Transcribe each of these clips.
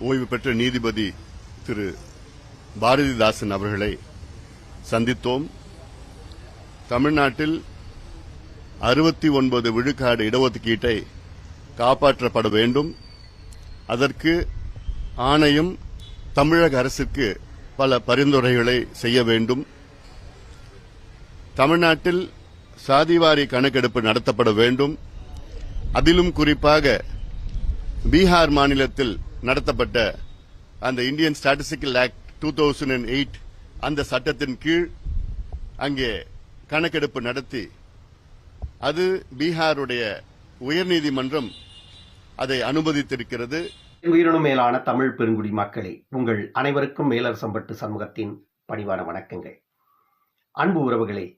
ஓய்வு பெற்ற நீதிபதி திரு பாரதிதாசன் அவர்களை சந்தித்தோம். தமிழ்நாட்டில் அறுபத்தி ஒன்பது விழுக்காடு இடஒதுக்கீட்டை காப்பாற்றப்பட வேண்டும். அதற்கு ஆணையம் தமிழக அரசுக்கு பல பரிந்துரைகளை செய்ய வேண்டும். தமிழ்நாட்டில் சாதிவாரி கணக்கெடுப்பு நடத்தப்பட வேண்டும். அதிலும் குறிப்பாக பீகார் மாநிலத்தில் நடத்தப்பட்ட அந்த Indian statistical act two thousand and eight அந்த சட்டத்தின் கீழ் அங்கே கணக்கெடுப்பு நடத்தி அது பீகாருடைய உயர்நீதிமன்றம் அதை அனுமதித்திருக்கிறது. உயிரினும் மேலான தமிழ் பெருங்குடி மக்களே உங்கள் அனைவருக்கும் மேலரசம்பட்டு சமூகத்தின் பணிவான வணக்கங்கள். அன்பு உறவுகளே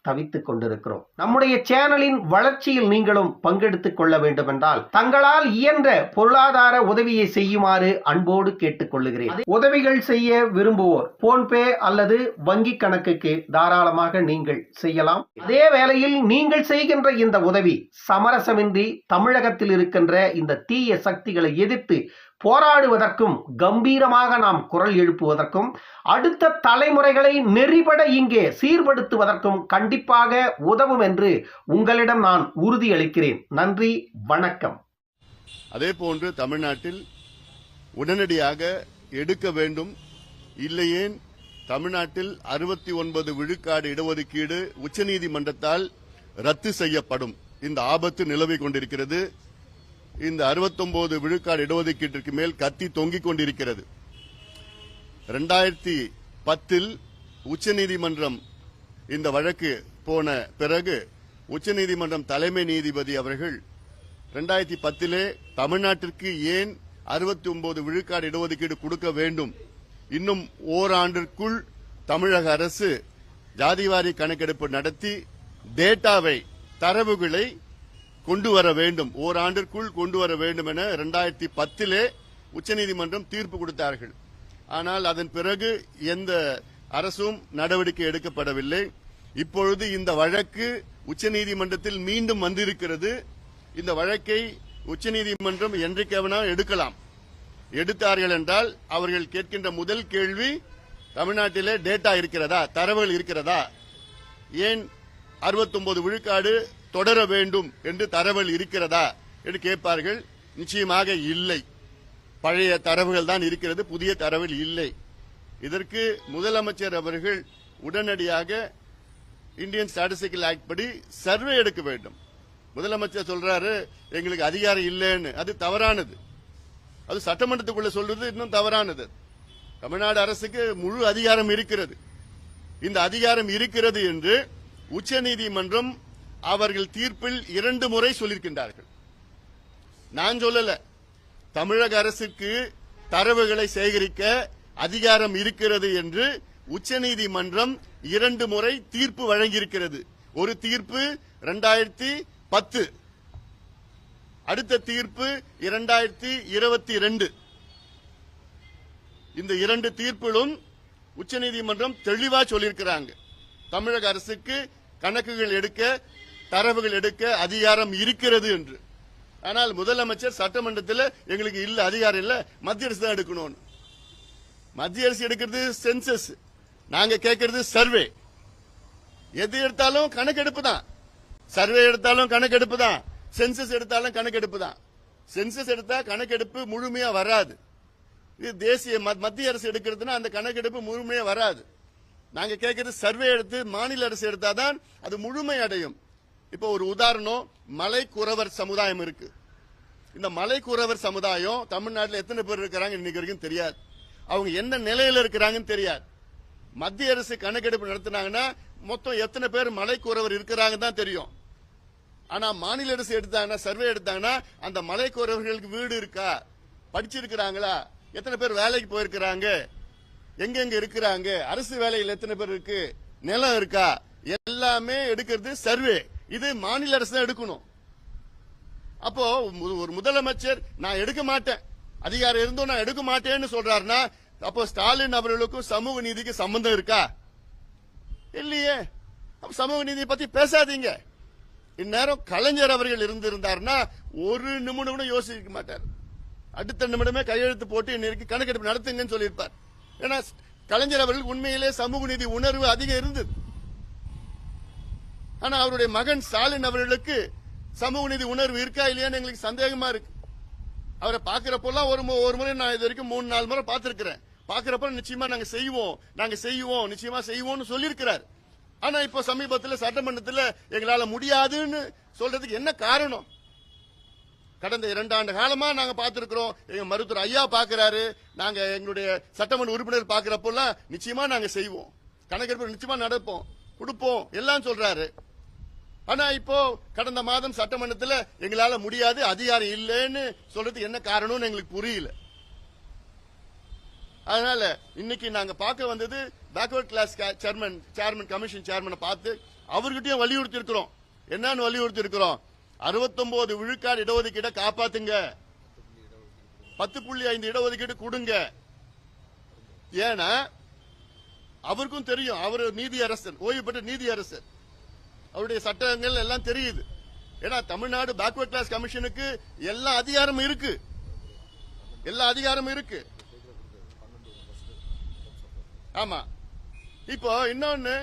தவித்துக் கொண்டிருக்கிறோம். நம்முடைய சேனலின் வளர்ச்சியில் நீங்களும் பங்கெடுத்துக் கொள்ள வேண்டும் என்றால் தங்களால் இயன்ற பொருளாதார உதவியை செய்யுமாறு அன்போடு கேட்டுக்கொள்ளுகிறேன் உதவிகள் செய்ய விரும்புவோர் போன்பே அல்லது வங்கி கணக்குக்கு தாராளமாக நீங்கள் செய்யலாம். அதே வேளையில் நீங்கள் செய்கின்ற இந்த உதவி சமரசமின்றி தமிழகத்தில் இருக்கின்ற இந்த தீய சக்திகளை எதிர்த்து போராடுவதற்கும் கம்பீரமாக நாம் குரல் எழுப்புவதற்கும் அடுத்த தலைமுறைகளை நெறிபட இங்கே சீர்படுத்துவதற்கும் கண்டிப்பாக உதவும் என்று உங்களிடம் நான் உறுதியளிக்கிறேன். நன்றி வணக்கம். அதேபோன்று தமிழ்நாட்டில் உடனடியாக எடுக்க வேண்டும். இல்லையேன் தமிழ்நாட்டில் அறுபத்தி ஒன்பது விழுக்காடு இடஒதுக்கீடு உச்சநீதிமன்றத்தால் ரத்து செய்யப்படும். இந்த ஆபத்து நிலவிக் கொண்டிருக்கிறது. இந்த 69 விழுக்காடு இடஒதுக்கீட்டிற்கு மேல் கத்தி தொங்கிக் கொண்டிருக்கிறது. இரண்டாயிரத்தி பத்தில் உச்சநீதிமன்றம் இந்த வழக்கு போன பிறகு உச்சநீதிமன்றம் தலைமை நீதிபதி அவர்கள் இரண்டாயிரத்தி பத்திலே தமிழ்நாட்டிற்கு ஏன் அறுபத்தி ஒன்பது விழுக்காடு இடஒதுக்கீடு கொடுக்க வேண்டும்? இன்னும் ஓராண்டிற்குள் தமிழக அரசு ஜாதிவாரி கணக்கெடுப்பு நடத்தி டேட்டாவை தரவுகளை கொண்டு வர வேண்டும். ஓராண்டிற்குள் கொண்டு வர வேண்டும் என இரண்டாயிரத்தி பத்திலே உச்சநீதிமன்றம் தீர்ப்பு கொடுத்தார்கள். ஆனால் அதன் பிறகு எந்த அரசும் நடவடிக்கை எடுக்கப்படவில்லை. இப்பொழுது இந்த வழக்கு உச்சநீதிமன்றத்தில் மீண்டும் வந்திருக்கிறது. இந்த வழக்கை உச்சநீதிமன்றம் என்றைக்கவனா எடுக்கலாம். எடுத்தார்கள் என்றால் அவர்கள் கேட்கின்ற முதல் கேள்வி தமிழ்நாட்டிலே டேட்டா இருக்கிறதா? தரவுகள் இருக்கிறதா? ஏன் 69 விழுக்காடு தொடர வேண்டும் என்று தரவுகள் இருக்கிறதா என்று கேட்பார்கள்? நிச்சயமாக இல்லை. பழைய தரவுகள் தான் இருக்கிறது புதிய தரவுகள் இல்லை. இதற்கு முதலமைச்சர் அவர்கள் உடனடியாக இந்தியன் ஸ்டாட்டிஸ்டிக்கல் ஆக்ட் படி சர்வே எடுக்க வேண்டும். முதலமைச்சர் சொல்றாரு எங்களுக்கு அதிகாரம் இல்லைன்னு. அது தவறானது. அது சட்டமன்றத்துக்குள்ள சொல்றது இன்னும் தவறானது. தமிழ்நாடு அரசுக்கு முழு அதிகாரம் இருக்கிறது. இந்த அதிகாரம் இருக்கிறது என்று உச்சநீதிமன்றம் அவர்கள் தீர்ப்பில் இரண்டு முறை சொல்லியிருக்கின்றார்கள். நான் சொல்லல. தமிழக அரசுக்கு தரவுகளை சேகரிக்க அதிகாரம் இருக்கிறது என்று உச்சநீதிமன்றம் இரண்டு முறை தீர்ப்பு வழங்கியிருக்கிறது. ஒரு தீர்ப்பு இரண்டாயிரத்தி பத்து. அடுத்த தீர்ப்பு இரண்டாயிரத்தி இருபத்தி ரெண்டு. இந்த இரண்டு தீர்ப்பிலும் உச்சநீதிமன்றம் தெளிவா சொல்லியிருக்கிறாங்க. தமிழக அரசுக்கு கணக்குகள் எடுக்க தரவுகள் எடுக்க அதிகாரம் இருக்கிறது என்று. ஆனால் முதலமைச்சர் சட்டமன்றத்தில் எங்களுக்கு இல்ல அதிகாரம் இல்ல மத்திய அரசு தான் எடுக்கணும்னு. மத்திய அரசு எடுக்கிறது சென்சஸ். நாங்க கேட்கறது சர்வே. எது எடுத்தாலும் கணக்கெடுப்பு தான். சர்வே எடுத்தாலும் கணக்கெடுப்பு தான். சென்சஸ் எடுத்தாலும் கணக்கெடுப்பு தான். சென்சஸ் எடுத்தா கணக்கெடுப்பு முழுமையா வராது. இது தேசிய மத்திய அரசு எடுக்கிறதுனா அந்த கணக்கெடுப்பு முழுமையா வராது. நாங்க கேட்கறது சர்வே எடுத்து மாநில அரசு எடுத்தாதான் அது முழுமை அடையும். இப்போ ஒரு உதாரணம் மலை குறவர் சமுதாயம் இருக்கு. இந்த மலை குறவர் சமுதாயம் தமிழ்நாட்டில் எத்தனை பேர் இருக்கிறாங்க இன்னைக்கு வரைக்கும் தெரியாது. அவங்க என்ன நிலையில இருக்கிறாங்கன்னு தெரியாது. மத்திய அரசு கணக்கெடுப்பு நடத்தினாங்கன்னா மொத்தம் எத்தனை பேர் மலைக்குறவர் இருக்கிறாங்க தான் தெரியும். ஆனா மாநில அரசு எடுத்தாங்கன்னா சர்வே எடுத்தாங்கன்னா அந்த மலைக்குறவர்களுக்கு வீடு இருக்கா? படிச்சிருக்கிறாங்களா? எத்தனை பேர் வேலைக்கு போயிருக்கிறாங்க? எங்கெங்க இருக்கிறாங்க? அரசு வேலையில் எத்தனை பேர் இருக்கு? நிலம் இருக்கா? எல்லாமே எடுக்கிறது சர்வே. இது மாநில அரசு தான் எடுக்கணும். அப்போ ஒரு முதலமைச்சர் நான் எடுக்க மாட்டேன். அதிகாரம் இருந்தும் நான் எடுக்க மாட்டேன்னு சொல்றாருன்னா அப்போ ஸ்டாலின் அவர்களுக்கும் சமூக நீதிக்கு சம்பந்தம் இருக்கா? இல்லையே. அப்ப சமூக நீதியை பத்தி பேசாதீங்க. இந்நேரம் கலைஞர் அவர்கள் இருந்திருந்தார்னா ஒரு நிமிடம் கூட யோசிக்க மாட்டார். அடுத்த நிமிடமே கையெழுத்து போட்டு இன்னைக்கு கணக்கெடுப்பு நடத்துங்கன்னு சொல்லியிருப்பார். ஏன்னா கலைஞர் அவர்கள் உண்மையிலே சமூக நீதி உணர்வு அதிகம் இருந்தது. ஆனா அவருடைய மகன் ஸ்டாலின் அவர்களுக்கு சமூக நீதி உணர்வு இருக்கா இல்லையான்னு எங்களுக்கு சந்தேகமா இருக்கு. அவரை பாக்குறப்பெல்லாம் ஒரு மு- ஒரு முறை நான் இது வரைக்கும் மூணு நாலு முறை பார்த்திருக்கிறேன். பாக்குறப்ப நிச்சயமா நாங்க செய்வோம். நாங்க செய்வோம். நிச்சயமா செய்வோம்னு சொல்லியிருக்கிறார். ஆனா இப்போ சமீபத்தில் சட்டமன்றத்தில் எங்களால முடியாதுன்னு சொல்றதுக்கு என்ன காரணம்? கடந்த இரண்டு ஆண்டு காலமா நாங்க பார்த்திருக்கிறோம். எங்க மருத்துவர் ஐயா பாக்குறாரு நாங்க எங்களுடைய சட்டமன்ற உறுப்பினர் பாக்குறப்பெல்லாம் நிச்சயமா நாங்க செய்வோம். கணக்கெடுப்பு நிச்சயமா நடப்போம். கொடுப்போம். எல்லாம் சொல்றாரு. ஆனா இப்போ கடந்த மாதம் சட்டமன்றத்தில் எங்களால முடியாது அதிகாரம் இல்லைன்னு சொல்றதுக்கு என்ன காரணம்னு எங்களுக்கு புரியல. அதனால இன்னைக்கு நாங்க பார்க்க வந்தது backward class chairman chairman commission சேர்மனை பார்த்து அவர்கிட்டயும் வலியுறுத்தி இருக்கிறோம் என்னன்னு வலியுறுத்தி இருக்கிறோம் அறுபத்தொன்பது விழுக்காடு இடஒதுக்கீடை காப்பாத்துங்க. பத்து புள்ளி ஐந்து இடஒதுக்கீடு கொடுங்க. ஏன்னா அவருக்கும் தெரியும். அவர் நீதி அரசர். ஓய்வு பெற்ற நீதி அரசர். அவருடைய சட்டங்கள் எல்லாம் தெரியுது. ஏன்னா தமிழ்நாடு பேக்வர்ட் கிளாஸ் கமிஷனுக்கு எல்லா அதிகாரமும் இருக்கு. எல்லா அதிகாரமும் இருக்கு. ஆமா. இப்போ இன்னொன்னு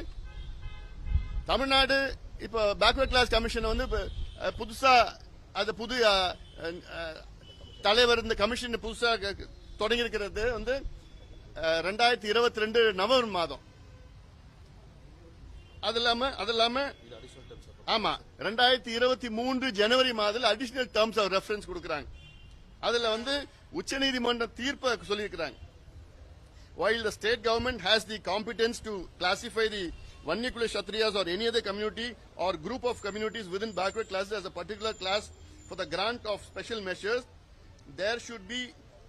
தமிழ்நாடு இப்போ பேக்வர்ட் கிளாஸ் கமிஷன் வந்து புதுசா அது புது தலைவர் இந்த கமிஷன் புதுசா தொடங்கி இருக்கிறது வந்து ரெண்டாயிரத்தி இருபத்தி ரெண்டு நவம்பர் மாதம். அது இல்லாம அது இல்லாம ஆமா ரெண்டாயிரத்தி இருபத்தி மூன்று ஜனவரி மாதத்தில் அடிஷனல் டேர்ம்ஸ் ஆஃப் ரெஃபரன்ஸ் கொடுக்குறாங்க. அதுல வந்து உச்சநீதிமன்ற தீர்ப்பை சொல்லியிருக்கிறாங்க. While the state government has the competence to classify the Vannikula Kshatriyas or any other community or group of communities within backward classes as a particular class for the grant of special measures, there should be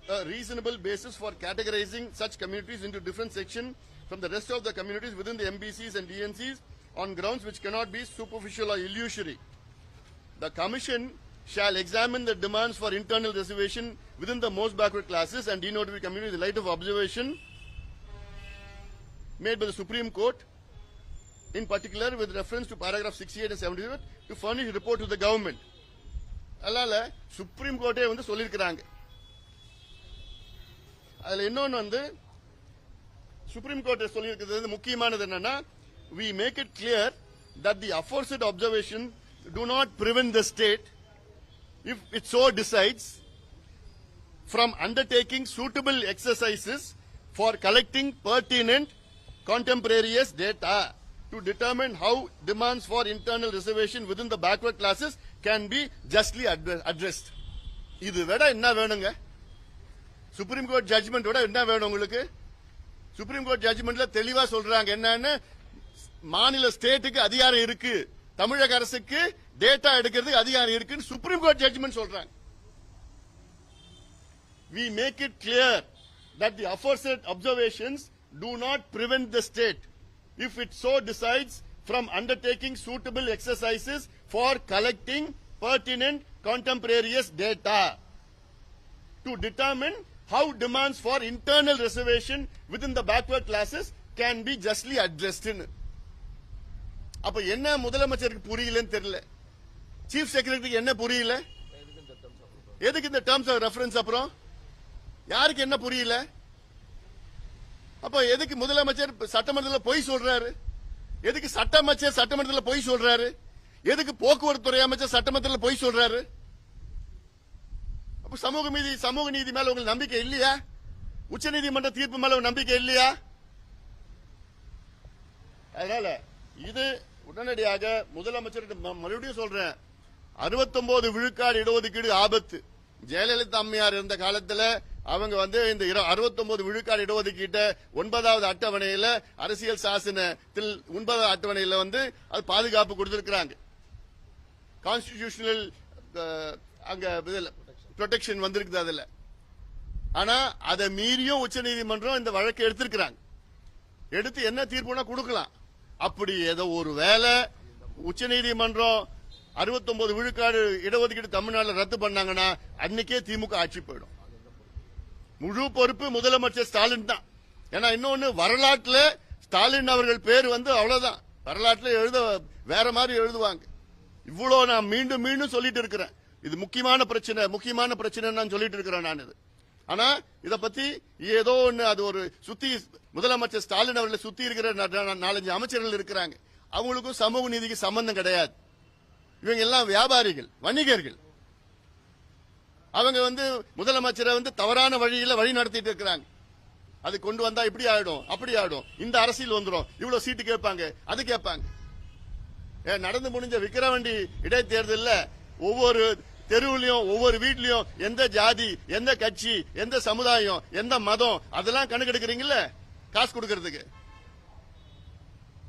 a reasonable basis for categorizing such communities into different sections from the rest of the communities within the MBCs and DNCs on grounds which cannot be superficial or illusory. The Commission shall examine the demands for internal reservation within the most backward classes and denoted communities in the light of observation made by the Supreme Court, in particular with reference to paragraph 68 and 78, to furnish a report to the government. அதனால supreme கோர்ட்டே வந்து சொல்லியிருக்கிறாங்க அதுல இன்னொன்னு வந்து supreme court சொல்லியிருக்கிறது வந்து முக்கியமானது என்னன்னா we make it clear that the aforesaid observation do not prevent the state if it so decides from undertaking suitable exercises for collecting pertinent contemporaneous data to determine how demands for internal reservation within the backward classes can be justly addressed. இது விட என்ன வேணுங்க supreme court judgement விட என்ன வேணும் உங்களுக்கு supreme court ஜட்ஜ்மெண்ட்ல தெளிவா சொல்றாங்க என்னன்னு மாநில ஸ்டேட்டுக்கு அதிகாரம் இருக்கு தமிழக அரசுக்கு டேட்டா எடுக்கிறதுக்கு அதிகாரம் இருக்குன்னு சுப்ரீம் கோர்ட் ஜட்ஜ்மெண்ட் சொல்றாங்க we make it clear that the aforesaid observations do not prevent the state, if it so decides, from undertaking suitable exercises for collecting pertinent contemporaneous data to determine how demands for internal reservation within the backward classes can be justly addressed. in. அப்ப என்ன முதலமைச்சருக்கு புரியலன்னு தெரியல chief செக்ரட்டரிக்கு என்ன புரியல எதுக்கு இந்த terms of reference அப்புறம் யாருக்கு என்ன புரியல அப்ப எதுக்கு முதலமைச்சர் சட்டமன்றத்தில் பொய் சொல்றாரு? எதுக்கு சட்ட அமைச்சர் சட்டமன்றத்தில் பொய் சொல்றாரு? எதுக்கு போக்குவரத்து துறை அமைச்சர் சட்டமன்றத்தில் பொய் சொல்றாரு? அப்ப சமூக நீதி சமூக நீதி மேல உங்களுக்கு நம்பிக்கை இல்லையா? உச்சநீதிமன்ற தீர்ப்பு மேல நம்பிக்கை இல்லையா? அதனால இது உடனடியாக முதலமைச்சர் மறுபடியும் சொல்றேன். 69 விழுக்காடு இடஒதுக்கீடு ஆபத்து. ஜெயலலிதா அம்மையார் இருந்த காலத்துல அவங்க வந்து இந்த 69 விழுக்காடு இடஒதுக்கீட்ட ஒன்பதாவது அட்டவணையில அரசியல் சாசனத்தில் ஒன்பதாவது அட்டவணையில வந்து அது பாதுகாப்பு கொடுத்திருக்கிறாங்க. கான்ஸ்டிடியூஷனல் அங்க ப்ரொடெக்ஷன் வந்திருக்குது அதுல. ஆனா அதை மீறியும் உச்சநீதிமன்றம் இந்த வழக்கை எடுத்திருக்கிறாங்க. எடுத்து என்ன தீர்ப்புனா கொடுக்கலாம். அப்படி ஏதோ ஒரு வேலை உச்ச நீதிமன்றம் அறுபத்தொன்பது விழுக்காடு இடஒதுக்கீடு தமிழ்நாட்டில் ரத்து பண்ணாங்கன்னா அன்னைக்கே திமுக ஆட்சி போயிடும். முழு பொறுப்பு முதலமைச்சர் ஸ்டாலின் தான். ஏன்னா இன்னொன்னு வரலாற்றுல ஸ்டாலின் அவர்கள் பேர் வந்து அவ்வளவுதான். வரலாற்றுல எழுத வேற மாதிரி எழுதுவாங்க. இவ்வளவு நான் மீண்டும் மீண்டும் சொல்லிட்டு இருக்கிறேன். இது முக்கியமான பிரச்சனை முக்கியமான பிரச்சனை நான் சொல்லிட்டு இருக்கிறேன் நான் இது. ஆனா இத பத்தி ஏதோ ஒண்ணு அது ஒரு சுத்தி முதலமைச்சர் ஸ்டாலின் அவர்களை சுத்தி இருக்கிற நாலஞ்சு அமைச்சர்கள் இருக்கிறாங்க. அவங்களுக்கும் சமூக நீதிக்கு சம்பந்தம் கிடையாது. இவங்க எல்லாம் வியாபாரிகள் வணிகர்கள். அவங்க வந்து முதலமைச்சரை வந்து தவறான வழியில வழி நடத்திட்டு இருக்கிறாங்க. அது கொண்டு வந்தா இப்படி ஆயிடும் அப்படி ஆயிடும். இந்த அரசியல் வந்துடும் இவ்வளவு சீட்டு கேட்பாங்க அது கேட்பாங்க. ஏன் நடந்து முடிஞ்ச விக்கிரவண்டி இடைத்தேர்தலில் ஒவ்வொரு தெருவுலையும் ஒவ்வொரு வீட்லயும் எந்த ஜாதி எந்த கட்சி எந்த சமுதாயம் எந்த மதம் அதெல்லாம் கணக்கெடுக்கிறீங்கல்ல? காசு கொடுக்கறதுக்கு.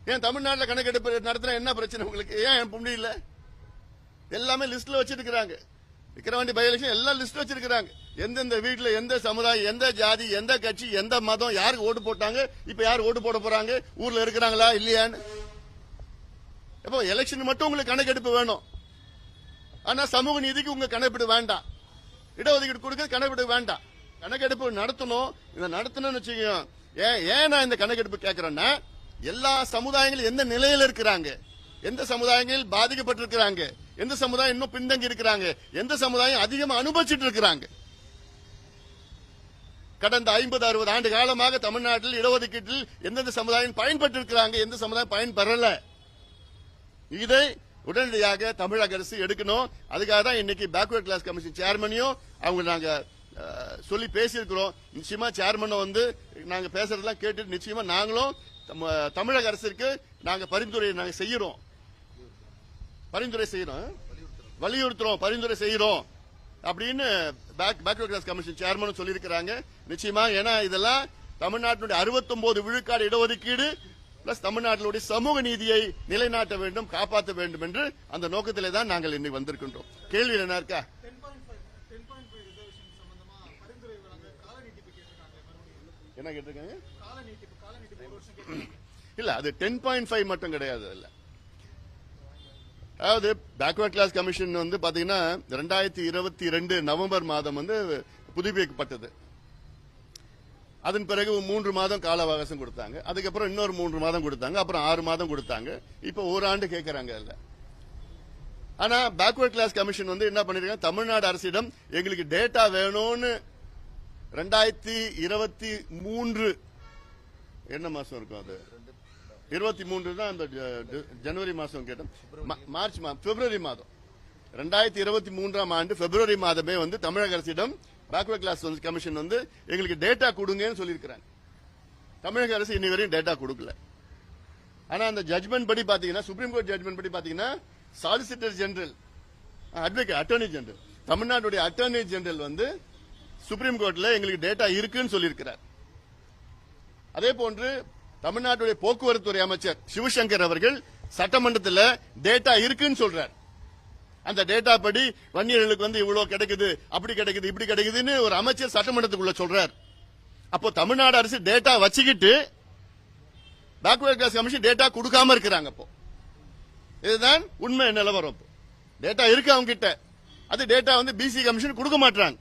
ஏன் தமிழ்நாட்டில் கணக்கெடுப்பு நடத்தினா என்ன பிரச்சனை உங்களுக்கு? ஏன் முடியல எல்லாமே லிஸ்ட்ல வச்சிருக்கிறாங்க. விக்கிரவாண்டி பை எலெக்ஷன் எல்லாம் லிஸ்ட் வச்சிருக்கிறாங்க. எந்தெந்த வீட்டில் எந்த சமுதாயம் எந்த ஜாதி எந்த கட்சி எந்த மதம் யாருக்கு ஓட்டு போட்டாங்க இப்ப யார் ஓட்டு போட போறாங்க ஊர்ல இருக்கிறாங்களா இல்லையான்னு? இப்போ எலெக்ஷன் மட்டும் உங்களுக்கு கணக்கெடுப்பு வேணும். ஆனா சமூக நீதிக்கு உங்க கணக்கெடுப்பு வேண்டாம். இடஒதுக்கீடு கொடுக்க கணக்கெடுப்பு வேண்டாம். கணக்கெடுப்பு நடத்தணும். இதை நடத்தணும்னு வச்சுக்கோங்க. ஏன் ஏன் நான் இந்த கணக்கெடுப்பு கேட்கறேன்னா எல்லா சமுதாயங்களும் எந்த நிலையில இருக்கிறாங்க? எந்த சமுதாயங்களில் பாதிக்கப்பட்டிருக்கிறாங்க? எந்த சமுதாயம் இன்னும் பின்தங்கி இருக்கிறாங்க? எந்த சமுதாயம் அதிகமா அனுபவிச்சுட்டு இருக்கிறாங்க? கடந்த ஐம்பது அறுபது ஆண்டு காலமாக தமிழ்நாட்டில் இடஒதுக்கீட்டில் எந்தெந்த சமுதாயம் பயன்பட்டிருக்கிறாங்க எந்த சமுதாயம் பயன்பெறல? இதை உடனடியாக தமிழக அரசு எடுக்கணும். அதுக்காக தான் இன்னைக்கு பேக்வர்ட் கிளாஸ் கமிஷன் சேர்மனையும் அவங்க நாங்க சொல்லி பேசியிருக்கிறோம். நிச்சயமா சேர்மனை வந்து நாங்க பேசுறதெல்லாம் கேட்டு நிச்சயமா நாங்களும் தமிழக அரசுக்கு நாங்க பரிந்துரை நாங்க செய்யறோம். பரிந்துரை செய்யறோம். வலியுறுத்துறோம் பரிந்துரை செய்யறோம். அப்படின்னு பேக் பேக்வர்ட் கமிஷன் சேர்மனும் சொல்லியிருக்கிறாங்க. நிச்சயமா ஏன்னா இதெல்லாம் தமிழ்நாட்டினுடைய 69 விழுக்காடு இடஒதுக்கீடு பிளஸ் தமிழ்நாட்டினுடைய சமூக நீதியை நிலைநாட்ட வேண்டும் காப்பாற்ற வேண்டும் என்று அந்த நோக்கத்திலே தான் நாங்கள் இன்னைக்கு வந்திருக்கின்றோம். கேள்வி என்ன இருக்கா? என்ன கேட்டிருக்காங்க? இல்ல அது டென் பாயிண்ட் ஃபைவ் மட்டும் கிடையாது இல்ல அதாவது பேக்வர்ட் கிளாஸ் கமிஷன் வந்து பாத்தீங்கன்னா ரெண்டாயிரத்தி இருபத்தி ரெண்டு நவம்பர் மாதம் வந்து புதுப்பிக்கப்பட்டது. அதன் பிறகு மூன்று மாதம் கால அவகாசம் கொடுத்தாங்க. அதுக்கப்புறம் இன்னொரு மூன்று மாதம் கொடுத்தாங்க. அப்புறம் ஆறு மாதம் கொடுத்தாங்க. இப்போ ஒரு ஆண்டு கேட்கறாங்க இல்ல ஆனா பேக்வர்ட் கிளாஸ் கமிஷன் வந்து என்ன பண்ணிருக்காங்க? தமிழ்நாடு அரசிடம் எங்களுக்கு டேட்டா வேணும்னு ரெண்டாயிரத்தி இருபத்தி மூன்று என்ன மாசம் இருக்கும் அது? இருபத்தி மூன்று தான் அந்த ஜ- ஜனவரி மாதம் கேட்டோம். மா- மார்ச் மாதம் பிப்ரவரி மாதம். ரெண்டாயிரத்தி இருபத்தி மூன்றாம் ஆண்டு பிப்ரவரி மாதமே வந்து தமிழக அரசிடம் பேக்வர்ட் கிளாஸ் கமிஷன் வந்து எங்களுக்கு டேட்டா கொடுங்கன்னு சொல்லியிருக்கிறாங்க. தமிழக அரசு இன்னி வரையும் டேட்டா கொடுக்கல. ஆனா அந்த ஜட்மெண்ட் படி பாத்தீங்கன்னா சுப்ரீம் கோர்ட் ஜட்மெண்ட் படி பாத்தீங்கன்னா solicitor general advocate attorney general தமிழ்நாட்டுடைய அட்டர்னி ஜெனரல் வந்து சுப்ரீம் கோர்ட்ல எங்களுக்கு டேட்டா இருக்குன்னு சொல்லியிருக்கிறார். அதே போன்று தமிழ்நாட்டுடைய போக்குவரத்துறை அமைச்சர் சிவசங்கர் அவர்கள் சட்டமன்றத்தில் டேட்டா இருக்குன்னு சொல்றார். அந்த டேட்டா படி வன்னியர்களுக்கு வந்து இவ்வளவு கிடைக்குது அப்படி கிடைக்குது இப்படி கிடைக்குதுன்னு ஒரு அமைச்சர் சட்டமன்றத்துக்குள்ள சொல்றார். அப்போ தமிழ்நாடு அரசு டேட்டா வச்சுக்கிட்டு பேக்வர்ட் கிளாஸ் கமிஷன் டேட்டா கொடுக்காம இருக்கிறாங்க அப்போ இதுதான் உண்மை நிலவரம் இப்போ. டேட்டா இருக்கு அவங்க கிட்ட அது டேட்டா வந்து பிசி கமிஷன் கொடுக்க மாட்டாங்க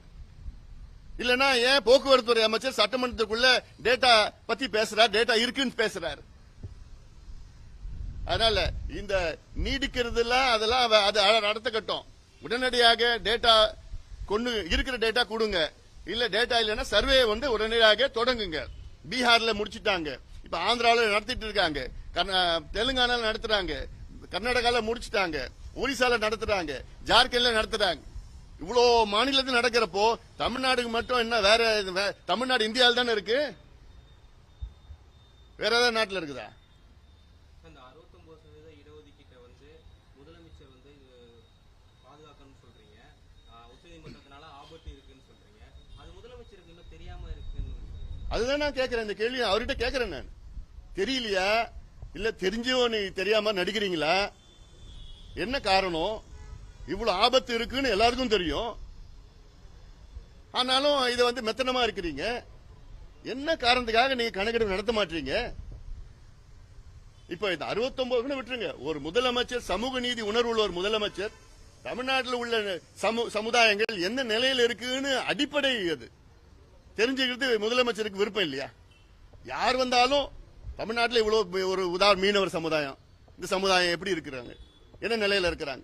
இல்லனா ஏன் போக்குவரத்துறை அமைச்சர் சட்டமன்றத்துக்குள்ள டேட்டா பத்தி பேசுறார்? டேட்டா இருக்குன்னு பேசுறாரு. அதனால இந்த நீடிக்கிறதுலாம் அதெல்லாம் அது அ- உடனடியாக டேட்டா கொண்டு இருக்கிற டேட்டா கொடுங்க. இல்ல டேட்டா இல்லைன்னா சர்வே வந்து உடனடியாக தொடங்குங்க. பீகார்ல முடிச்சிட்டாங்க. இப்ப ஆந்திராவில் நடத்திட்டு இருக்காங்க. தெலுங்கானால நடத்துறாங்க. கர்நாடகால முடிச்சிட்டாங்க. ஒரிசால நடத்துறாங்க. ஜார்க்கண்ட்ல நடத்துறாங்க. இவ்வளோ மாநிலத்தில் நடக்கிறப்போ தமிழ்நாடுக்கு மட்டும் என்ன வேற தமிழ்நாடு இந்தியாவில் தானே இருக்கு? வேற ஏதாவது நாட்டில் இருக்குதா? அந்த 69% சதவீத இடஒதுக்கீட்டை வந்து முதலமைச்சர் வந்து அஹ், பாதுகாக்கணும்னு சொல்றீங்க. அஹ், உச்சநீதிமன்றத்தினால ஆபத்து இருக்குன்னு சொல்றீங்க. அது முதலமைச்சருக்கு இன்னும் தெரியாம இருக்குன்னு அதுதான் நான் கேட்கிறேன் இந்த கேள்வி அவர்கிட்ட கேட்கிறேன் நான். தெரியலையா? இல்ல தெரிஞ்சோ நீ தெரியாம நடிக்கிறீங்களா? என்ன காரணம்? இவ்வளவு ஆபத்து இருக்குன்னு எல்லாருக்கும் தெரியும். ஆனாலும் இதை வந்து மெத்தனமா இருக்கிறீங்க. என்ன காரணத்துக்காக நீங்க கணக்கெடுப்பு நடத்த மாட்டீங்க? இப்ப இந்த 69 விட்டுருங்க. ஒரு முதலமைச்சர் சமூக நீதி உணர்வுள்ள ஒரு முதலமைச்சர் தமிழ்நாட்டில் உள்ள சமு- சமுதாயங்கள் என்ன நிலையில் இருக்குன்னு அடிப்படை அது. தெரிஞ்சுக்கிறது முதலமைச்சருக்கு விருப்பம் இல்லையா? யார் வந்தாலும் தமிழ்நாட்டில் இவ்வளவு ஒரு உதார மீனவர் சமுதாயம். இந்த சமுதாயம் எப்படி இருக்கிறாங்க? என்ன நிலையில இருக்கிறாங்க?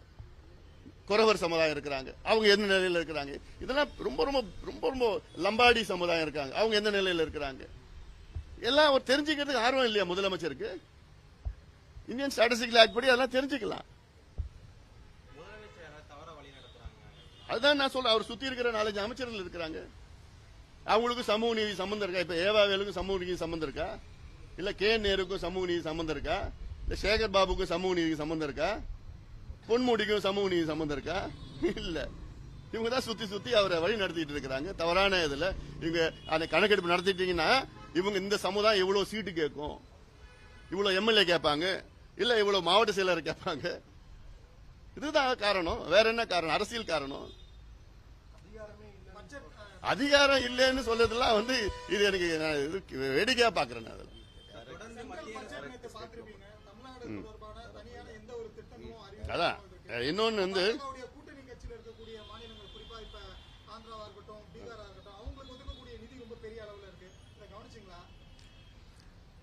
குறவர் சமுதாயம் இருக்கிறாங்க. அவங்க எந்த நிலையில் இருக்கிறாங்க? இதெல்லாம் ரொம்ப ரொம்ப ரொம்ப ரொம்ப லம்பாடி சமுதாயம் இருக்காங்க. அவங்க எந்த நிலையில் இருக்கிறாங்க? எல்லாம் அவர் தெரிஞ்சுக்கிறதுக்கு ஆர்வம் இல்லையா முதலமைச்சருக்கு? இந்தியன் ஸ்டாட்டிஸ்டிக்கல் ஆக்ட் படி அதெல்லாம் தெரிஞ்சுக்கலாம். வழி அதுதான் நான் சொல்றேன். அவர் சுத்தி இருக்கிற நாலஞ்சு அமைச்சர்கள் இருக்கிறாங்க. அவங்களுக்கும் சமூக நீதி சம்பந்தம் இருக்கா? இப்ப ஏவாவேலுக்கும் சமூக நீதி சம்பந்தம் இருக்கா? இல்ல கே நேருக்கும் சமூக நீதி சம்பந்தம் இருக்கா? இல்ல சேகர் பாபுக்கும் சமூக நீதி சம்பந்தம் இருக்கா? பொன்முடிக்கும் சமூக நீதி சம்பந்தம் இருக்கா? இல்ல. இவங்க தான் சுத்தி சுத்தி அவரை வழி நடத்திட்டு இருக்கிறாங்க. தவறான இதுல இவங்க அந்த கணக்கெடுப்பு நடத்திட்டீங்கன்னா இவங்க இந்த சமுதாயம் இவ்வளவு சீட்டு கேட்கும். இவ்வளவு எம்எல்ஏ கேட்பாங்க. இல்ல இவ்வளவு மாவட்ட செயலர் கேட்பாங்க. இதுதான் காரணம். வேற என்ன காரணம்? அரசியல் காரணம். அதிகாரம் இல்லைன்னு சொல்றதெல்லாம் வந்து இது எனக்கு நான் இது வேடிக்கையா பாக்குறேன் நான் அதுல. அதான். இன்னொன்னு வந்து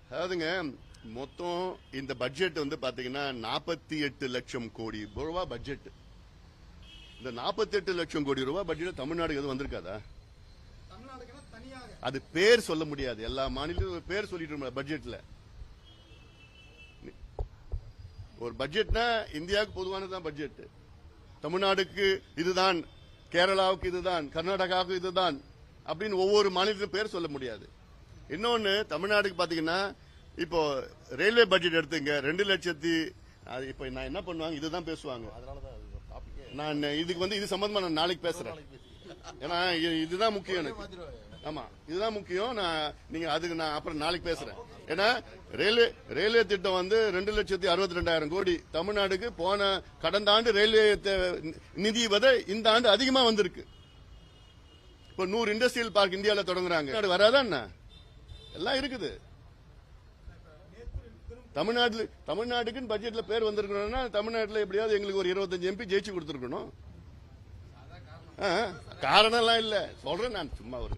அதாவதுங்க மொத்தம் இந்த பட்ஜெட் வந்து பாத்தீங்கன்னா நாற்பத்தி எட்டு லட்சம் கோடி ரூபாய் பட்ஜெட் இந்த நாற்பத்தி எட்டு லட்சம் கோடி ரூபாய் பட்ஜெட் தமிழ்நாடு எதுவும் வந்திருக்காதா? அது பேர் சொல்ல முடியாது. எல்லா மாநிலத்திலும் பேர் சொல்லிட்டு பட்ஜெட்ல ஒரு பட்ஜெட்னா இந்தியாவுக்கு பொதுவானதுதான் பட்ஜெட். தமிழ்நாடுக்கு இதுதான் கேரளாவுக்கு இதுதான் கர்நாடகாவுக்கு இதுதான் அப்படின்னு ஒவ்வொரு மாநிலத்திலும் பேர் சொல்ல முடியாது. இன்னொன்னு தமிழ்நாடுக்கு பாத்தீங்கன்னா இப்போ ரயில்வே பட்ஜெட் எடுத்துங்க ரெண்டு லட்சத்தி அது இப்போ நான் என்ன பண்ணுவாங்க இதுதான் பேசுவாங்க. நான் இதுக்கு வந்து இது சம்பந்தமா நான் நாளைக்கு பேசுறேன். ஏன்னா இது- இதுதான் முக்கியம் எனக்கு. ஆமா இதுதான் முக்கியம். நான் நீங்க அதுக்கு நான் அப்புறம் நாளைக்கு பேசுறேன். ஏன்னா ரயில்வே ரயில்வே திட்டம் வந்து ரெண்டு லட்சத்தி அறுபத்தி ரெண்டாயிரம் கோடி தமிழ்நாடுக்கு போன கடந்த ஆண்டு ரயில்வே நிதி விட இந்த ஆண்டு அதிகமா வந்திருக்கு. இப்போ நூறு இண்டஸ்ட்ரியல் பார்க் இந்தியாவில் தொடங்குறாங்க. அது வராதா என்ன? எல்லாம் இருக்குது. தமிழ்நாட்டில் தமிழ்நாட்டுக்குன்னு பட்ஜெட்ல பேர் வந்திருக்கணும்னா தமிழ்நாட்டில் எப்படியாவது எங்களுக்கு ஒரு இருபத்தஞ்சு எம்பி ஜெயிச்சு கொடுத்துருக்கணும். காரணம் எல்லாம் இல்ல. சொல்றேன் நான் சும்மா ஒரு